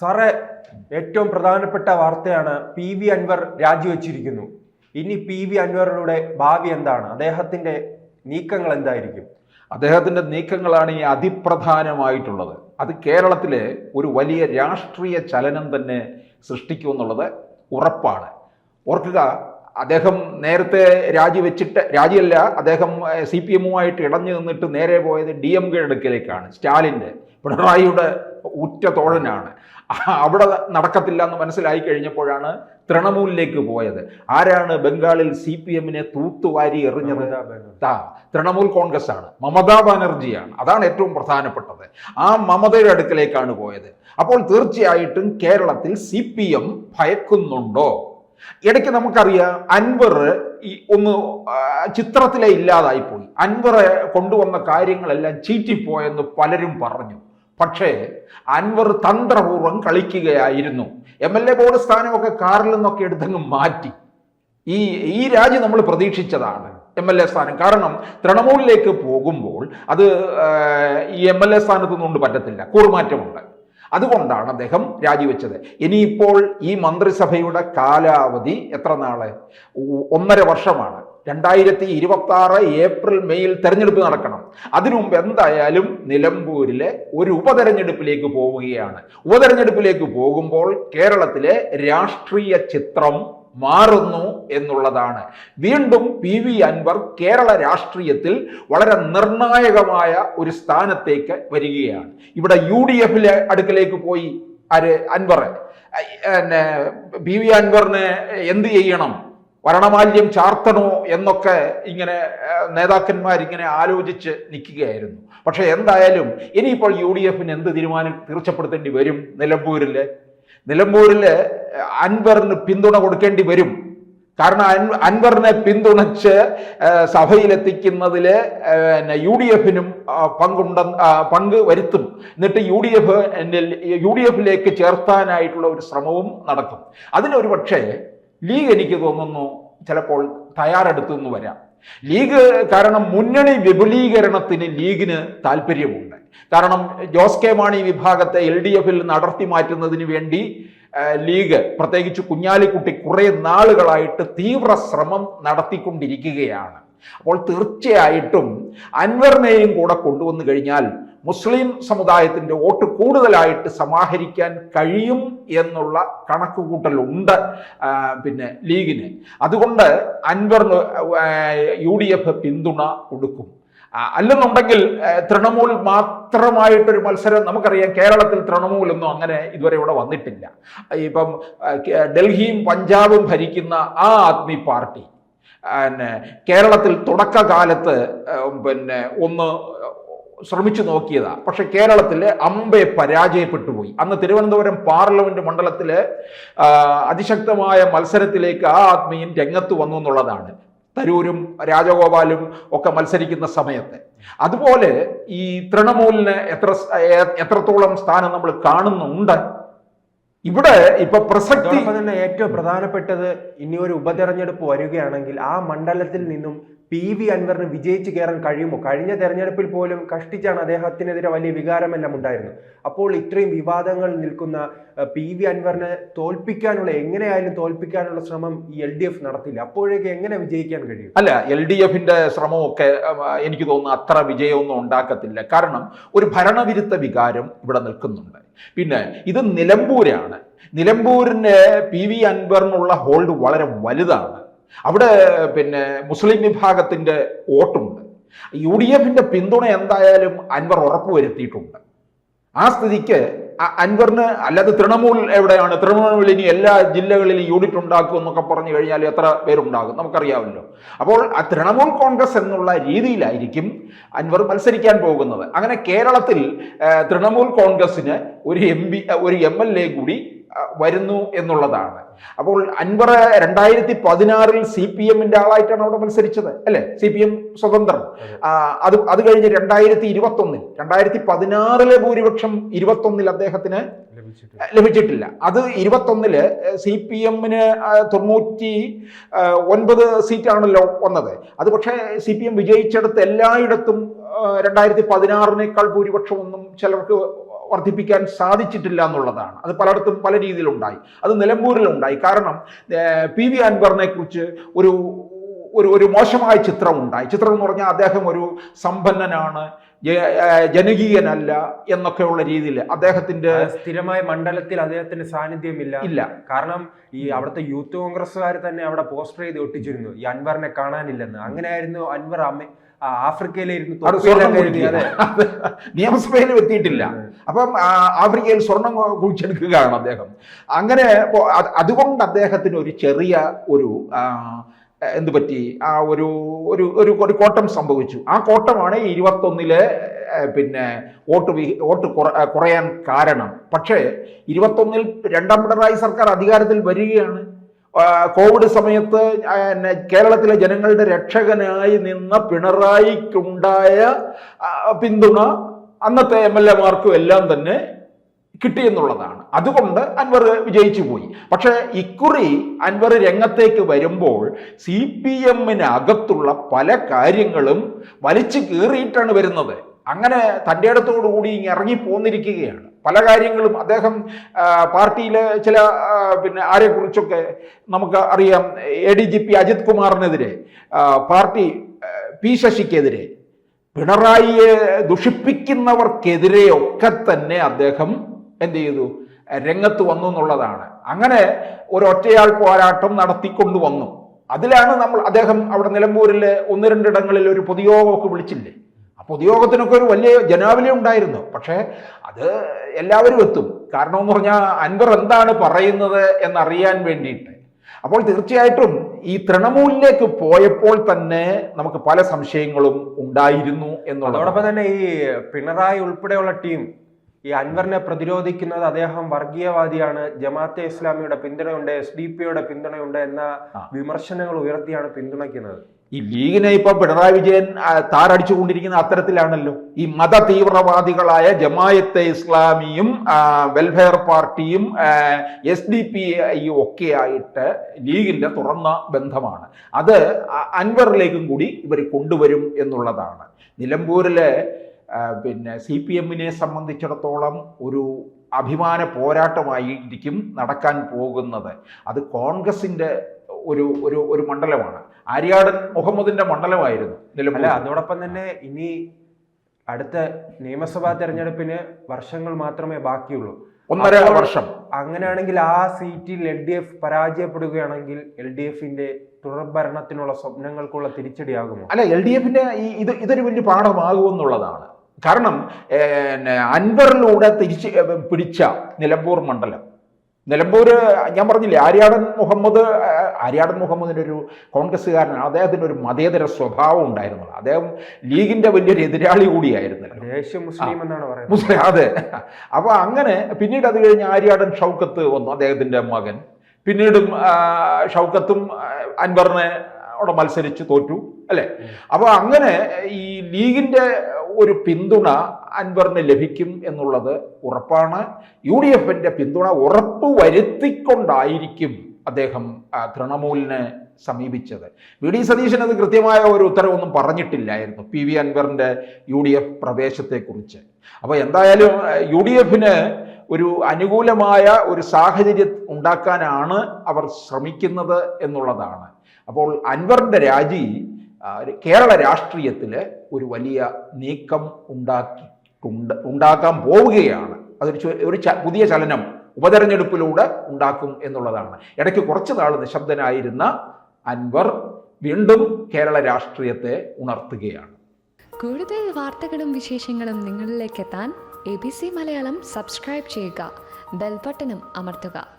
സാറേ ഏറ്റവും പ്രധാനപ്പെട്ട വാർത്തയാണ് പി വി അൻവർ രാജിവെച്ചിരിക്കുന്നു. ഇനി പി വി അൻവറിലൂടെ ഭാവി എന്താണ്? അദ്ദേഹത്തിന്റെ നീക്കങ്ങൾ എന്തായിരിക്കും? അദ്ദേഹത്തിന്റെ നീക്കങ്ങളാണ് ഈ അതിപ്രധാനമായിട്ടുള്ളത്. അത് കേരളത്തിലെ ഒരു വലിയ രാഷ്ട്രീയ ചലനം തന്നെ സൃഷ്ടിക്കുമെന്നുള്ളത് ഉറപ്പാണ്. ഓർക്കുക അദ്ദേഹം നേരത്തെ രാജിവെച്ചിട്ട് രാജിയല്ല അദ്ദേഹം സി പി എമ്മുമായിട്ട് ഇടഞ്ഞു നിന്നിട്ട് നേരെ പോയത് ഡി എം കെ അടുക്കലേക്കാണ് സ്റ്റാലിന്റെ പിണറായിയുടെ ഉറ്റ തോഴനാണ് അവിടെ നടക്കത്തില്ല എന്ന് മനസ്സിലായി കഴിഞ്ഞപ്പോഴാണ് തൃണമൂലിലേക്ക് പോയത്. ആരാണ് ബംഗാളിൽ സി പി എമ്മിനെ തൂത്തുവാരി എറിഞ്ഞത്. തൃണമൂൽ കോൺഗ്രസ് ആണ് മമതാ ബാനർജിയാണ്. അതാണ് ഏറ്റവും പ്രധാനപ്പെട്ടത്. ആ മമതയുടെ അടുക്കലേക്കാണ് പോയത്. അപ്പോൾ തീർച്ചയായിട്ടും കേരളത്തിൽ സി പി എം ഭയക്കുന്നുണ്ടോ? ഇടയ്ക്ക് നമുക്കറിയാം അൻവർ ഈ ഒന്ന് ചിത്രത്തിലെ ഇല്ലാതായിപ്പോയി. അൻവർ കൊണ്ടുവന്ന കാര്യങ്ങളെല്ലാം ചീറ്റിപ്പോയെന്ന് പലരും പറഞ്ഞു. പക്ഷേ അൻവർ തന്ത്രപൂർവം കളിക്കുകയായിരുന്നു. എം എൽ എ ബോർഡ് സ്ഥാനമൊക്കെ കാറിൽ നിന്നൊക്കെ എടുത്തങ്ങ് മാറ്റി. ഈ ഈ രാജ്യം നമ്മൾ പ്രതീക്ഷിച്ചതാണ് എം എൽ എ സ്ഥാനം. കാരണം തൃണമൂലിലേക്ക് പോകുമ്പോൾ അത് ഈ എം എൽ എ സ്ഥാനത്ത് പറ്റത്തില്ല. കൂറുമാറ്റമുണ്ട്. അതുകൊണ്ടാണ് അദ്ദേഹം രാജിവെച്ചത്. ഇനിയിപ്പോൾ ഈ മന്ത്രിസഭയുടെ കാലാവധി എത്ര നാൾ? ഒന്നര വർഷമാണ്. രണ്ടായിരത്തി ഇരുപത്തി ആറ് ഏപ്രിൽ മെയ്യിൽ തെരഞ്ഞെടുപ്പ് നടക്കണം. അതിനു മുമ്പ് എന്തായാലും നിലമ്പൂരിലെ ഒരു ഉപതെരഞ്ഞെടുപ്പിലേക്ക് പോവുകയാണ്. ഉപതെരഞ്ഞെടുപ്പിലേക്ക് പോകുമ്പോൾ കേരളത്തിലെ രാഷ്ട്രീയ ചിത്രം മാറുന്നു എന്നുള്ളതാണ്. വീണ്ടും പി വി അൻവർ കേരള രാഷ്ട്രീയത്തിൽ വളരെ നിർണായകമായ ഒരു സ്ഥാനത്തേക്ക് വരികയാണ്. ഇവിടെ യു ഡി എഫിലെ അടുക്കലേക്ക് പോയി ആര്? അൻവർ. പിന്നെ പി വി അൻവറിന് എന്ത് ചെയ്യണം? വരണമാല്യം ചാർത്തണോ എന്നൊക്കെ ഇങ്ങനെ നേതാക്കന്മാരിങ്ങനെ ആലോചിച്ച് നിൽക്കുകയായിരുന്നു. പക്ഷേ എന്തായാലും ഇനിയിപ്പോൾ യു ഡി എഫിന് എന്ത് തീരുമാനം തീർച്ചപ്പെടുത്തേണ്ടി വരും നിലമ്പൂരിൽ നിലമ്പൂരിൽ അൻവറിന് പിന്തുണ കൊടുക്കേണ്ടി വരും. കാരണം അൻ- അൻവറിനെ പിന്തുണച്ച് സഭയിലെത്തിക്കുന്നതിൽ പിന്നെ യു ഡി എഫിനും പങ്കുണ്ട പങ്ക് വരുത്തും. എന്നിട്ട് U D F U D എഫിലേക്ക് ചേർത്താനായിട്ടുള്ള ഒരു ശ്രമവും നടക്കും. അതിനൊരു പക്ഷേ ലീഗ് എനിക്ക് തോന്നുന്നു ചിലപ്പോൾ തയ്യാറെടുത്തെന്ന് വരാം. ലീഗ് കാരണം മുന്നണി വിപുലീകരണത്തിന് ലീഗിന് താല്പര്യമുണ്ട്. കാരണം ജോസ് കെ മാണി വിഭാഗത്തെ എൽ ഡി എഫിൽ നടത്തി മാറ്റുന്നതിന് വേണ്ടി ലീഗ് പ്രത്യേകിച്ച് കുഞ്ഞാലിക്കുട്ടി കുറേ നാളുകളായിട്ട് തീവ്ര ശ്രമം നടത്തിക്കൊണ്ടിരിക്കുകയാണ്. അപ്പോൾ തീർച്ചയായിട്ടും അൻവറിനെയും കൂടെ കൊണ്ടുവന്നു കഴിഞ്ഞാൽ മുസ്ലിം സമുദായത്തിന്റെ വോട്ട് കൂടുതലായിട്ട് സമാഹരിക്കാൻ കഴിയും എന്നുള്ള കണക്കുകൂട്ടലുണ്ട് പിന്നെ ലീഗിന്. അതുകൊണ്ട് അൻവർ യു ഡി എഫ് പിന്തുണ കൊടുക്കും. അല്ലെന്നുണ്ടെങ്കിൽ തൃണമൂൽ മാത്രമായിട്ടൊരു മത്സരം നമുക്കറിയാം കേരളത്തിൽ തൃണമൂലൊന്നും അങ്ങനെ ഇതുവരെ ഇവിടെ വന്നിട്ടില്ല. ഇപ്പം ഡൽഹിയും പഞ്ചാബും ഭരിക്കുന്ന ആ ആദ്മി പാർട്ടി പിന്നെ കേരളത്തിൽ തുടക്കകാലത്ത് പിന്നെ ഒന്ന് ശ്രമിച്ചു നോക്കിയതാ. പക്ഷെ കേരളത്തിൽ അമ്പെ പരാജയപ്പെട്ടു പോയി. അന്ന് തിരുവനന്തപുരം പാർലമെന്റ് മണ്ഡലത്തിലെ അതിശക്തമായ മത്സരത്തിലേക്ക് ആ ആത്മീയൻ രംഗത്ത് വന്നു എന്നുള്ളതാണ്. തരൂരും രാജഗോപാലും ഒക്കെ മത്സരിക്കുന്ന സമയത്ത്. അതുപോലെ ഈ തൃണമൂലിന് എത്ര എത്രത്തോളം സ്ഥാനം നമ്മൾ കാണുന്നുണ്ട് ഇവിടെ ഇപ്പൊ പ്രസക്തി തന്നെ ഏറ്റവും പ്രധാനപ്പെട്ടത് ഇനി ഒരു ഉപതെരഞ്ഞെടുപ്പ് വരികയാണെങ്കിൽ ആ മണ്ഡലത്തിൽ നിന്നും പി വി അൻവറിന് വിജയിച്ചു കയറാൻ കഴിയുമോ? കഴിഞ്ഞ തെരഞ്ഞെടുപ്പിൽ പോലും കഷ്ടിച്ചാണ് അദ്ദേഹത്തിനെതിരെ വലിയ വികാരമെല്ലാം ഉണ്ടായിരുന്നു. അപ്പോൾ ഇത്രയും വിവാദങ്ങൾ നിൽക്കുന്ന പി വി അൻവറിനെ തോൽപ്പിക്കാനുള്ള എങ്ങനെയായാലും തോൽപ്പിക്കാനുള്ള ശ്രമം ഈ എൽ ഡി എഫ് നടത്തില്ല. അപ്പോഴേക്ക് എങ്ങനെ വിജയിക്കാൻ കഴിയും? അല്ല എൽ ഡി എഫിന്റെ ശ്രമമൊക്കെ എനിക്ക് തോന്നുന്നു അത്ര വിജയമൊന്നും ഉണ്ടാക്കത്തില്ല. കാരണം ഒരു ഭരണവിരുദ്ധ വികാരം ഇവിടെ നിൽക്കുന്നുണ്ട്. പിന്നെ ഇത് നിലമ്പൂരാണ്. നിലമ്പൂരിന് പി വി അൻവറിനുള്ള ഹോൾഡ് വളരെ വലുതാണ്. അവിടെ പിന്നെ മുസ്ലിം വിഭാഗത്തിന്റെ വോട്ടുണ്ട്. യു ഡി എഫിന്റെ പിന്തുണ എന്തായാലും അൻവർ ഉറപ്പുവരുത്തിയിട്ടുണ്ട്. ആ സ്ഥിതിക്ക് അൻവറിന് അല്ലാതെ തൃണമൂൽ എവിടെയാണ്? തൃണമൂൽ ഇനി എല്ലാ ജില്ലകളിലും യൂണിറ്റ് ഉണ്ടാക്കും എന്നൊക്കെ പറഞ്ഞു കഴിഞ്ഞാൽ എത്ര പേരുണ്ടാകും? നമുക്കറിയാമല്ലോ. അപ്പോൾ ആ തൃണമൂൽ കോൺഗ്രസ് എന്നുള്ള രീതിയിലായിരിക്കും അൻവർ മത്സരിക്കാൻ പോകുന്നത്. അങ്ങനെ കേരളത്തിൽ തൃണമൂൽ കോൺഗ്രസിന് ഒരു എം ഒരു എം എൽ എ കൂടി വരുന്നു എന്നുള്ളതാണ്. അപ്പോൾ അൻവർ രണ്ടായിരത്തി പതിനാറിൽ സി പി എമ്മിന്റെ ആളായിട്ടാണ് അവിടെ മത്സരിച്ചത് അല്ലെ? സി പി എം സ്വതന്ത്രം. അത് അത് കഴിഞ്ഞ് രണ്ടായിരത്തി ഇരുപത്തി ഒന്നിൽ രണ്ടായിരത്തി പതിനാറിലെ ഭൂരിപക്ഷം ഇരുപത്തൊന്നിൽ അദ്ദേഹത്തിന് ലഭിച്ചിട്ടില്ല. അത് അത് ഇരുപത്തൊന്നിൽ സി പി എമ്മിന് തൊണ്ണൂറ്റി ഒൻപത് സീറ്റാണല്ലോ വന്നത്. അത് പക്ഷേ സി പി എം വിജയിച്ചെടുത്ത് എല്ലായിടത്തും രണ്ടായിരത്തി പതിനാറിനേക്കാൾ ഭൂരിപക്ഷമൊന്നും ചിലർക്ക് വർദ്ധിപ്പിക്കാൻ സാധിച്ചിട്ടില്ല എന്നുള്ളതാണ്. അത് പലയിടത്തും പല രീതിയിലുണ്ടായി. അത് നിലമ്പൂരിലുണ്ടായി. കാരണം പി വി അൻവറിനെ കുറിച്ച് ഒരു ഒരു ഒരു മോശമായ ചിത്രം ഉണ്ടായി ചിത്രം എന്ന് പറഞ്ഞാൽ അദ്ദേഹം ഒരു സമ്പന്നനാണ് ജനകീയനല്ല എന്നൊക്കെയുള്ള രീതിയിൽ അദ്ദേഹത്തിന്റെ സ്ഥിരമായ മണ്ഡലത്തിൽ അദ്ദേഹത്തിന്റെ സാന്നിധ്യമില്ല. ഇല്ല. കാരണം ഈ അവിടുത്തെ യൂത്ത് കോൺഗ്രസ്സുകാർ തന്നെ അവിടെ പോസ്റ്റർ ചെയ്ത് ഒട്ടിച്ചിരുന്നു. ഈ അൻവറിനെ കാണാനില്ലെന്ന്. അങ്ങനെയായിരുന്നു അൻവർ അമേ- ആ, നിയമസഭയിൽ എത്തിയിട്ടില്ല അപ്പം ആഫ്രിക്കയിൽ സ്വർണം കുഴിച്ചെടുക്കുകയാണ് അദ്ദേഹം. അങ്ങനെ അതുകൊണ്ട് അദ്ദേഹത്തിന് ഒരു ചെറിയ ഒരു എന്ത് പറ്റി? ആ ഒരു ഒരു ഒരു ഒരു കോട്ടം സംഭവിച്ചു. ആ കോട്ടമാണ് ഇരുപത്തൊന്നിലെ പിന്നെ വോട്ട് വോട്ട് കുറയാൻ കാരണം. പക്ഷേ ഇരുപത്തൊന്നിൽ രണ്ടാം പിണറായി സർക്കാർ അധികാരത്തിൽ വരികയാണ്. കോവിഡ് സമയത്ത് കേരളത്തിലെ ജനങ്ങളുടെ രക്ഷകനായി നിന്ന പിണറായിക്കുണ്ടായ പിന്തുണ അന്നത്തെ എം എൽ എമാർക്കും എല്ലാം തന്നെ കിട്ടിയെന്നുള്ളതാണ്. അതുകൊണ്ട് അൻവർ വിജയിച്ചു പോയി. പക്ഷേ ഇക്കുറി അൻവർ രംഗത്തേക്ക് വരുമ്പോൾ സി പി എമ്മിനകത്തുള്ള പല കാര്യങ്ങളും വലിച്ചു കീറിയിട്ടാണ് വരുന്നത്. അങ്ങനെ തന്റെ അടുത്തോടുകൂടി ഇറങ്ങി പോന്നിരിക്കുകയാണ് പല കാര്യങ്ങളും അദ്ദേഹം പാർട്ടിയിലെ ചില പിന്നെ ആരെക്കുറിച്ചൊക്കെ നമുക്ക് അറിയാം. A D G P Ajith കുമാറിനെതിരെ party P ശശിക്കെതിരെ പിണറായിയെ ദുഷിപ്പിക്കുന്നവർക്കെതിരെ ഒക്കെ തന്നെ അദ്ദേഹം എന്ത് ചെയ്തു? രംഗത്ത് വന്നു എന്നുള്ളതാണ്. അങ്ങനെ ഒരൊറ്റയാൾ പോരാട്ടം നടത്തിക്കൊണ്ടു വന്നു. അതിലാണ് നമ്മൾ അദ്ദേഹം അവിടെ നിലമ്പൂരിലെ ഒന്ന് രണ്ടിടങ്ങളിൽ ഒരു പൊതുയോഗമൊക്കെ വിളിച്ചില്ലേ? പൊതുയോഗത്തിനൊക്കെ ഒരു വലിയ ജനാവലി ഉണ്ടായിരുന്നു. പക്ഷേ അത് എല്ലാവരും എത്തും. കാരണം എന്ന് പറഞ്ഞാൽ അൻവർ എന്താണ് പറയുന്നത് എന്നറിയാൻ വേണ്ടിയിട്ട്. അപ്പോൾ തീർച്ചയായിട്ടും ഈ തൃണമൂലിലേക്ക് പോയപ്പോൾ തന്നെ നമുക്ക് പല സംശയങ്ങളും ഉണ്ടായിരുന്നു എന്നുള്ളത് അതോടൊപ്പം തന്നെ ഈ പിണറായി ഉൾപ്പെടെയുള്ള ടീം ഈ അൻവറിനെ പ്രതിരോധിക്കുന്നത് അദ്ദേഹം വർഗീയവാദിയാണ്. ജമാഅത്തെ ഇസ്ലാമിയുടെ പിന്തുണയുണ്ട് എസ് ഡി പിയുടെ പിന്തുണയുണ്ട് എന്ന വിമർശനങ്ങൾ ഉയർത്തിയാണ് പിന്തുണയ്ക്കുന്നത്. ഈ ലീഗിനെ ഇപ്പൊ പിണറായി വിജയൻ താറടിച്ചുകൊണ്ടിരിക്കുന്ന അത്തരത്തിലാണല്ലോ. ഈ മത തീവ്രവാദികളായ ജമായത്തെ ഇസ്ലാമിയും വെൽഫെയർ പാർട്ടിയും എസ് ഡി പി ഐയും ഒക്കെ ആയിട്ട് ലീഗിന്റെ തുറന്ന ബന്ധമാണ്. അത് അൻവറിലേക്കും കൂടി ഇവർ കൊണ്ടുവരും എന്നുള്ളതാണ്. നിലമ്പൂരിലെ പിന്നെ സി പി എമ്മിനെ സംബന്ധിച്ചിടത്തോളം ഒരു അഭിമാന പോരാട്ടമായിരിക്കും നടക്കാൻ പോകുന്നത്. അത് കോൺഗ്രസിന്റെ ഒരു ഒരു ഒരു മണ്ഡലമാണ്. ആര്യാടൻ മുഹമ്മദിന്റെ മണ്ഡലമായിരുന്നു അല്ല അതോടൊപ്പം തന്നെ ഇനി അടുത്ത നിയമസഭാ തെരഞ്ഞെടുപ്പിന് വർഷങ്ങൾ മാത്രമേ ബാക്കിയുള്ളൂ. ഒന്നര വർഷം. അങ്ങനെയാണെങ്കിൽ ആ സീറ്റിൽ എൽ ഡി എഫ് പരാജയപ്പെടുകയാണെങ്കിൽ എൽ ഡി എഫിന്റെ തുടർഭരണത്തിനുള്ള സ്വപ്നങ്ങൾക്കുള്ള തിരിച്ചടിയാകുമോ? അല്ല എൽ ഡി എഫിന്റെ ഈ ഇത് ഇതൊരു വലിയ പാഠമാകുമെന്നുള്ളതാണ്. കാരണം അൻവറിലൂടെ തിരിച്ച് പിടിച്ച നിലമ്പൂർ മണ്ഡലം. നിലമ്പൂർ ഞാൻ പറഞ്ഞില്ലേ ആര്യാടൻ മുഹമ്മദ് ആര്യാടൻ മുഹമ്മദിന്റെ ഒരു കോൺഗ്രസ്സുകാരനാണ്. അദ്ദേഹത്തിന് ഒരു മതേതര സ്വഭാവം ഉണ്ടായിരുന്നു അദ്ദേഹം ലീഗിന്റെ വലിയൊരു എതിരാളി കൂടിയായിരുന്നല്ലോ. ദേശീയ മുസ്ലിം എന്നാണ് പറയുന്നത്. മുസ്ലിം അതെ. അപ്പോൾ അങ്ങനെ പിന്നീട് അത് കഴിഞ്ഞ് ആര്യാടൻ ഷൗക്കത്ത് വന്നു അദ്ദേഹത്തിന്റെ മകൻ. പിന്നീടും ഷൗക്കത്തും അൻവറിനെ അവിടെ മത്സരിച്ച് തോറ്റു അല്ലേ? അപ്പോൾ അങ്ങനെ ഈ ലീഗിന്റെ ഒരു പിന്തുണ അൻവറിന് ലഭിക്കും എന്നുള്ളത് ഉറപ്പാണ്. യു ഡി എഫിന്റെ പിന്തുണ ഉറപ്പ് വരുത്തിക്കൊണ്ടായിരിക്കും അദ്ദേഹം തൃണമൂലിനെ സമീപിച്ചത്. വി ഡി സതീശൻ അത് കൃത്യമായ ഒരു ഉത്തരവൊന്നും പറഞ്ഞിട്ടില്ലായിരുന്നു പി വി അൻവറിന്റെ യു ഡി എഫ് പ്രവേശത്തെക്കുറിച്ച്. അപ്പോൾ എന്തായാലും യു ഡി എഫിന് ഒരു അനുകൂലമായ ഒരു സാഹചര്യം ഉണ്ടാക്കാനാണ് അവർ ശ്രമിക്കുന്നത് എന്നുള്ളതാണ്. അപ്പോൾ അൻവറിന്റെ രാജി കേരള രാഷ്ട്രീയത്തിൽ ഒരു വലിയ നീക്കം ഉണ്ടാക്കിയിട്ടുണ്ട് ഉണ്ടാക്കാൻ പോവുകയാണ്. അതൊരു ഒരു പുതിയ ചലനം ഉപതെരഞ്ഞെടുപ്പിലൂടെ ഉണ്ടാക്കും എന്നുള്ളതാണ്. ഇടയ്ക്ക് കുറച്ച് നാൾ നിശബ്ദനായിരുന്ന അൻവർ വീണ്ടും കേരള രാഷ്ട്രീയത്തെ ഉണർത്തുകയാണ്. കൂടുതൽ വാർത്തകളും വിശേഷങ്ങളും നിങ്ങളിലേക്ക് എത്താൻ A B C Malayalam subscribe ചെയ്യുക. ബെൽബട്ടനും അമർത്തുക.